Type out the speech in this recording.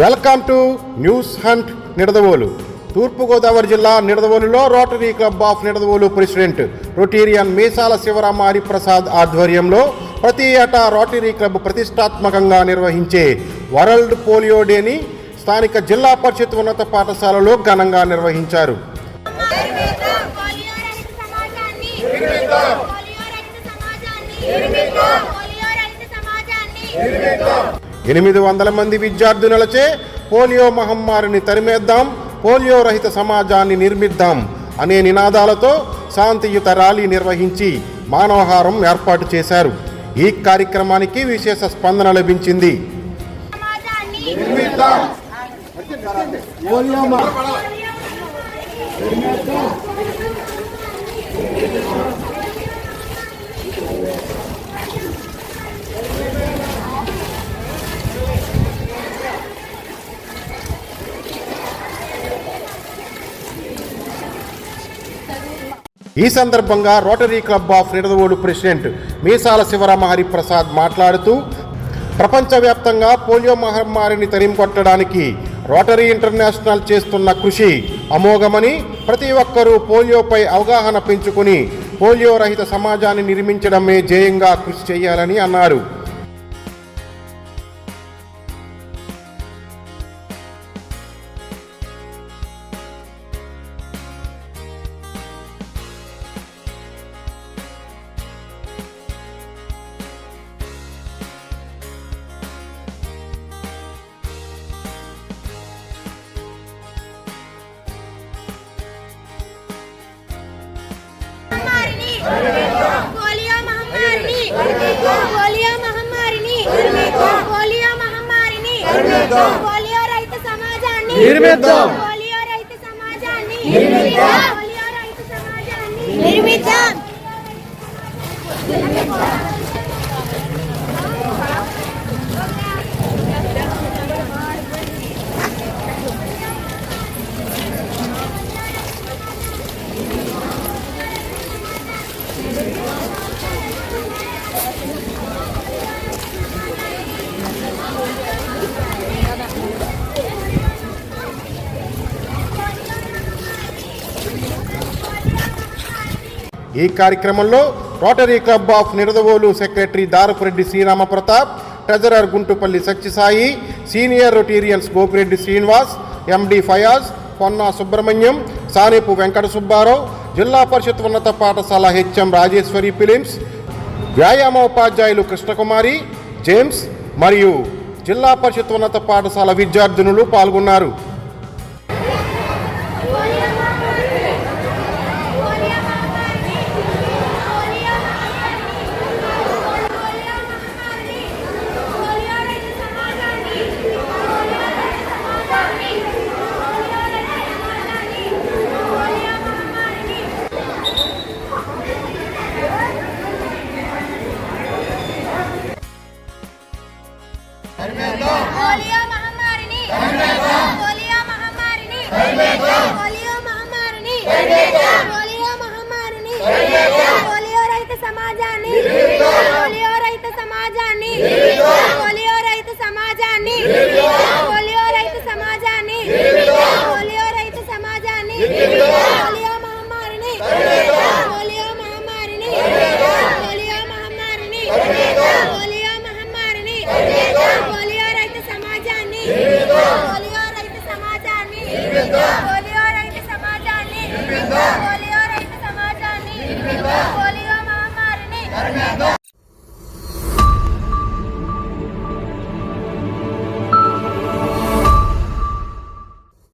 Welcome to news hunt Nidadavolu. Thurpu Godavari జిల్లా నిడదవోలులో rotary club of Nidadavolu president rotarian Meesala Sivarama Hariprasad ఆధ్వర్యంలో ప్రతి ఏటా rotary club ప్రతిష్టాత్మకంగా నిర్వహించే వరల్డ్ పోలియో డేని స్థానిక జిల్లా పరిషత్ ఉన్నత పాఠశాలలో ఘనంగా నిర్వహించారు. సమాజాన్ని. ఎనిమిది వందల మంది విద్యార్థినులచే పోలియో మహమ్మారిని తరిమేద్దాం పోలియో రహిత సమాజాన్ని నిర్మిద్దాం అనే నినాదాలతో శాంతియుత ర్యాలీ నిర్వహించి మానవహారం ఏర్పాటు చేశారు. ఈ కార్యక్రమానికి విశేష స్పందన లభించింది. సమాజాన్ని ఈ సందర్భంగా rotary club of Nidadavolu president Meesala Sivarama Hariprasad మాట్లాడుతూ ప్రపంచవ్యాప్తంగా పోలియో మహమ్మారిని తరిమికొట్టడానికి రోటరీ ఇంటర్నేషనల్ చేస్తున్న కృషి అమోఘమని ప్రతి ఒక్కరూ పోలియోపై అవగాహన పెంచుకుని పోలియో రహిత సమాజాన్ని నిర్మించడమే ధ్యేయంగా కృషి చేయాలని అన్నారు. పోలియో రహిత సమాజాన్ని. నిర్మిద్దాం. పోలియో రహిత సమాజాన్ని. పోలియో సమాజాన్ని. నిర్మిద్దాం ఈ కార్యక్రమంలో rotary club of Nidadavolu secretary Darapureddy Srirama Pratap treasurer Guntupalli Satyasai senior rotarians Gopireddy Srinivas MD Fayaz Ponna Subrahmanyam Sanepu Venkata Subbarao Zilla Parishad ఉన్నత పాఠశాల హెచ్ఎం రాజేశ్వరి ఫిలిమ్స్ వ్యాయామోపాధ్యాయులు కృష్ణకుమారి జేమ్స్ మరియు జిల్లా పరిషత్ ఉన్నత పాఠశాల విద్యార్థినులు పాల్గొన్నారు. పోలియో మహమ్మారిని. పోలియో మహమ్మారిని. పోలియో మహమ్మారిని. పోలియో మహమ్మారిని. పోలియో రహిత సమాజాన్ని. పోలియో రహిత సమాజాన్ని పోలియో రహిత సమాజాన్ని పోలియో రహిత సమాజాన్ని పోలియో రహిత సమాజాన్ని పోలియో మహమ్మారిని పోలియో మహమ్మారిని పోలియో మహమ్మారిని పోలియో మహమ్మారిని పోలియో రహిత సమాజాన్ని పోలియో రహిత సమాజాన్ని పోలియో రహిత సమాజాన్ని